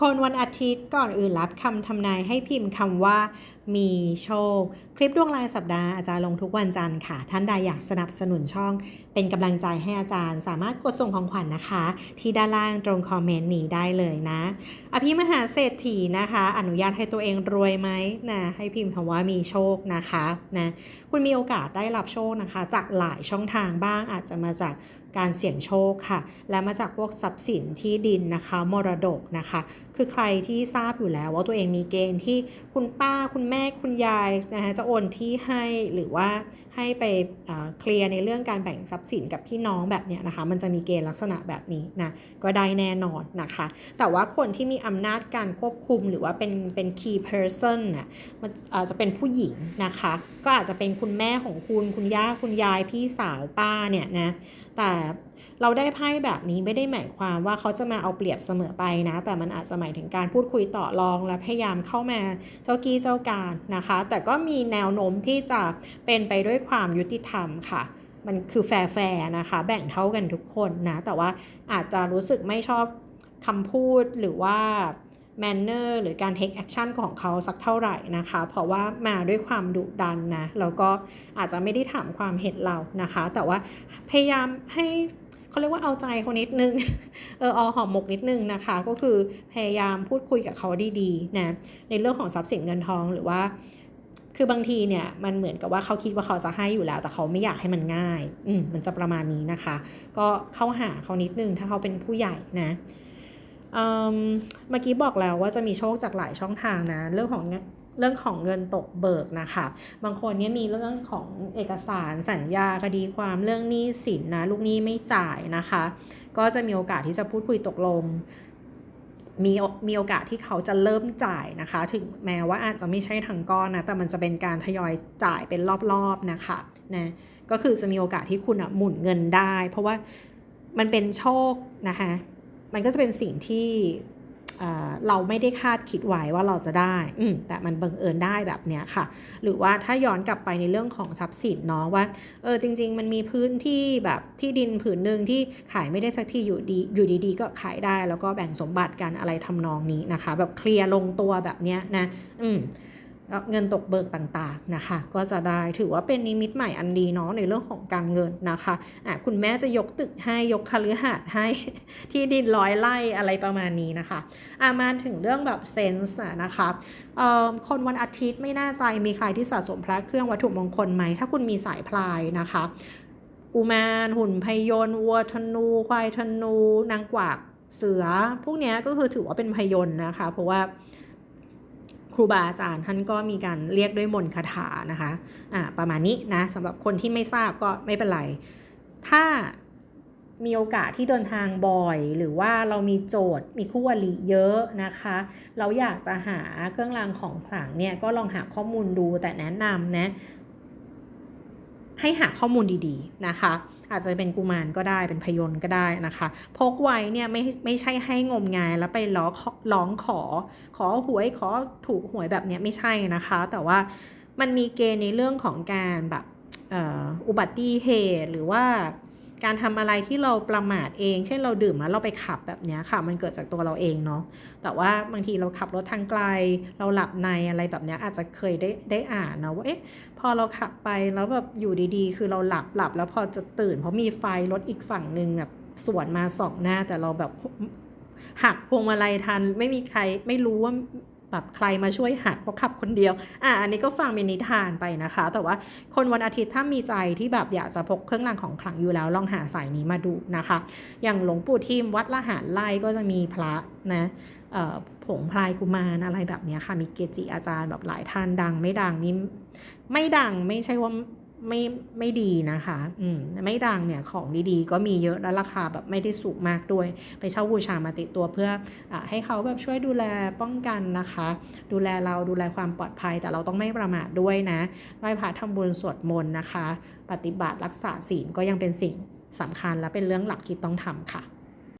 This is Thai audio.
คนวันอาทิตย์ก่อนอื่นรับคำทำนายให้พิมพ์คำว่า มีโชค คลิปดวงรายสัปดาห์อาจารย์ลงทุกวันจันทร์ค่ะ ท่านใดอยากสนับสนุนช่อง เป็นกำลังใจให้อาจารย์ สามารถกดส่งของขวัญนะคะ ที่ด้านล่างตรงคอมเมนต์นี้ได้เลยนะ อภิมหาเศรษฐีนะคะ อนุญาตให้ตัวเองรวยไหมนะให้พิมพ์คำว่ามีโชคนะคะนะคุณมีโอกาสได้รับโชคนะคะ จากหลายช่องทางบ้างอาจจะมาจาก การเสี่ยงโชคค่ะ และมาจากพวกทรัพย์สินที่ดินนะคะ มรดกนะคะ คือใครที่ทราบอยู่แล้วว่าตัวเองมีเกณฑ์ที่คุณป้าคุณแม่คุณยายนะคะจะโอนที่ให้หรือว่าให้ไปเคลียร์ในเรื่องการแบ่งทรัพย์สินกับพี่น้องแบบเนี้ยนะคะ มันจะมีเกณฑ์ลักษณะแบบนี้นะก็ได้แน่นอนนะคะ แต่ว่าคนที่มีอำนาจการควบคุมหรือว่าเป็นเป็น key person น่ะมันอาจจะเป็นผู้หญิงนะคะ ก็อาจจะเป็นคุณแม่ของคุณคุณย่าคุณยายพี่สาวป้าเนี่ยนะแต่เราได้ไพ่แบบนี้ไม่ได้หมายความว่าเขาจะมาเอาเปรียบเสมอไปนะ แต่มันอาจจะหมายถึงการพูดคุยต่อรองและพยายามเข้ามาเจ้ากี้เจ้าการนะคะ แต่ก็มีแนวโน้มที่จะเป็นไปด้วยความยุติธรรมค่ะมันคือแฟร์ๆนะคะ แบ่งเท่ากันทุกคนนะ แต่ว่าอาจจะรู้สึกไม่ชอบคำพูดหรือว่า manner หรือการ take action ของเขาสักเท่าไหร่นะคะ เพราะว่ามาด้วยความดุดันนะแล้วก็อาจจะไม่ได้ถามความเห็นเรานะคะ แต่ว่าพยายามให้เขาเรียกว่าเอาใจเขานิดนึง เออเอาหอมหมกนิดนึงนะคะ ก็คือพยายามพูดคุยกับเขาดีๆนะในเรื่องของทรัพย์สินเงินทองหรือว่า คือบางทีเนี่ยมันเหมือนกับว่าเขาคิดว่าเขาจะให้อยู่แล้ว แต่เขาไม่อยากให้มันง่าย อืมมันจะประมาณนี้นะคะ ก็เข้าหาเขานิดนึงถ้าเขาเป็นผู้ใหญ่นะ เมื่อกี้บอกแล้วว่าจะมีโชคจากหลายช่องทางนะเรื่องของเรื่องของเงินตกเบิกนะคะ บางคนเนี่ยมีเรื่องของเอกสารสัญญาคดีความเรื่องหนี้สินนะลูกหนี้ไม่จ่ายนะคะ ก็จะมีโอกาสที่จะพูดคุยตกลงมีมีโอกาสที่เขาจะเริ่มจ่ายนะคะ ถึงแม้ว่าอาจจะไม่ใช่ทั้งก้อนนะแต่มันจะเป็นการทยอยจ่ายเป็นรอบๆนะคะนะก็คือจะมีโอกาสที่คุณอะหมุนเงินได้ เพราะว่ามันเป็นโชคนะคะ มันก็จะเป็นสิ่งที่เอ่อเราไม่ได้คาดคิดไว้ว่าเราจะได้อืมแต่มันบังเอิญได้แบบเนี้ยค่ะ หรือว่าถ้าย้อนกลับไปในเรื่องของทรัพย์สินเนาะว่า เออจริง ๆ มันมีพื้นที่แบบที่ดินผืนหนึ่งที่ขายไม่ได้สักทีอยู่ดีอยู่ดีๆ ก็ขายได้แล้วก็แบ่งสมบัติกันอะไรทำนองนี้นะคะ แบบเคลียร์ลงตัวแบบเนี้ยนะ อืมแล้ว เงินตกเบิกต่างๆนะคะ ก็จะได้ถือว่าเป็นนิมิตใหม่อันดีเนาะในเรื่องของการเงินนะคะะคุณแม่จะยกตึกให้ยกคฤหาสน์ให้ที่ดินร้อยไร่อะไรประมาณนี้นะคะอะมาถึงเรื่องแบบเซนส์นะคะคนวันอาทิตย์ไม่น่าใจมีใครที่สะสมพระเครื่องวัตถุมงคลไหม ถ้าคุณมีสายพลายนะคะกุมารหุ่นพยนต์วัวธนูควายธนู นางกวักเสือ พวกนี้ก็คือถือว่าเป็นพยนต์นะคะ เพราะว่า ครูบาอาจารย์ท่านก็มีการเรียกด้วยมนต์คาถานะคะอ่าประมาณนี้นะสำหรับคนที่ไม่ทราบก็ไม่เป็นไร ถ้ามีโอกาสที่เดินทางบ่อย หรือว่าเรามีโจทย์มีคู่วลีเยอะนะคะ เราอยากจะหาเครื่องรางของขลังเนี่ยก็ลองหาข้อมูลดูแต่แนะนำนะให้หาข้อมูลดีๆนะคะ อาจจะเป็นกุมารก็ได้เป็นพยนต์ก็ได้นะคะ พกไว้เนี่ยไม่ไม่ใช่ให้งมงายแล้วไปล้องร้องขอ ขอหวยขอถูกหวยแบบเนี้ยไม่ใช่นะคะ แต่ว่ามันมีเกณฑ์ในเรื่องของการแบบอออุบัติเหตุหรือว่า การทำอะไรที่เราประมาทเอง เช่นเราดื่มแล้วเราไปขับแบบเนี้ยค่ะ มันเกิดจากตัวเราเองเนาะ แต่ว่าบางทีเราขับรถทางไกล เราหลับในอะไรแบบเนี้ยอาจจะเคยได้ได้อ่านนะว่าเอ๊ะพอเราขับไปแล้วแบบอยู่ดีๆ คือเราหลับหลับแล้วพอจะตื่น เพราะมีไฟรถอีกฝั่งหนึ่งแบบสวนมาสองหน้าแต่เราแบบหักพวงมาลัยทันไม่มีใครไม่รู้ว่า แบบใครมาช่วยหักเพราะขับคนเดียว อะอันนี้ก็ฟังเป็นนิทานไปนะคะ แต่ว่าคนวันอาทิตย์ถ้ามีใจที่แบบอยากจะพกเครื่องรางของขลังอยู่แล้วลองหาสายนี้มาดูนะคะ อย่างหลวงปู่ทิมวัดละหารไล่ก็จะมีพระนะผงพลายกุมารอะไรแบบนี้ค่ะ มีเกจิอาจารย์แบบหลายท่านดังไม่ดังนี่ไม่ดังไม่ใช่ว่า ไม่ไม่ดีนะคะอืมไม่ดังเนี่ยของดีๆ ก็มีเยอะแล้วราคาแบบไม่ได้สูงมากด้วย ไปเช่าบูชามาติดตัวเพื่ออให้เขาแบบช่วยดูแลป้องกันนะคะ ดูแลเราดูแลความปลอดภัยแต่เราต้องไม่ประมาทด้วยนะไหว้พระทำบุญสวดมนต์นะคะ ปฏิบัติรักษาศีลก็ยังเป็นสิ่งสำคัญและเป็นเรื่องหลักที่ต้องทำค่ะ